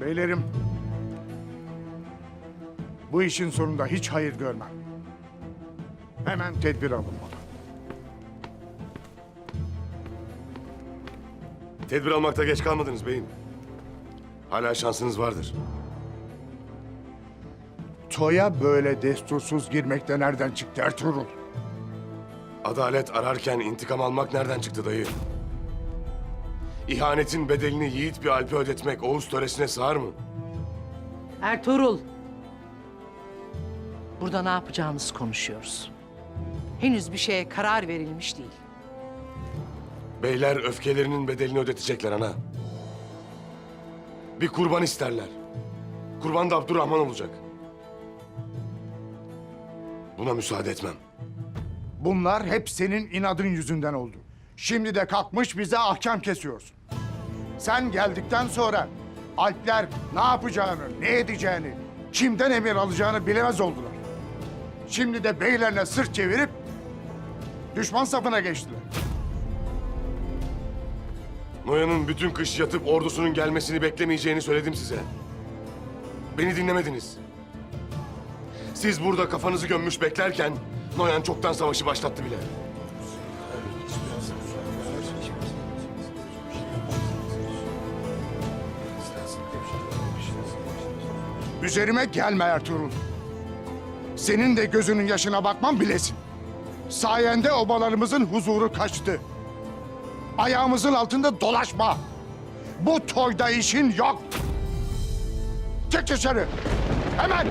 Beylerim, bu işin sonunda hiç hayır görmem. Hemen tedbir alınmalı. Tedbir almakta geç kalmadınız beyim. Hala şansınız vardır. Toya böyle destursuz girmekte nereden çıktı Ertuğrul? Adalet ararken intikam almak nereden çıktı dayı? İhanetin bedelini yiğit bir alpe ödetmek Oğuz töresine sığar mı? Ertuğrul. Burada ne yapacağımızı konuşuyoruz. Henüz bir şeye karar verilmiş değil. Beyler öfkelerinin bedelini ödetecekler ana. Bir kurban isterler. Kurban da Abdurrahman olacak. Buna müsaade etmem. Bunlar hep senin inadın yüzünden oldu. Şimdi de kalkmış bize ahkam kesiyorsun. Sen geldikten sonra Alpler ne yapacağını, ne edeceğini, kimden emir alacağını bilemez oldular. Şimdi de beylerine sırt çevirip düşman safına geçtiler. Noyan'ın bütün kış yatıp ordusunun gelmesini beklemeyeceğini söyledim size. Beni dinlemediniz. Siz burada kafanızı gömmüş beklerken Noyan çoktan savaşı başlattı bile. Üzerime gelme Ertuğrul. Senin de gözünün yaşına bakmam bilesin. Sayende obalarımızın huzuru kaçtı. Ayağımızın altında dolaşma. Bu toyda işin yok. Çık dışarı. Hemen.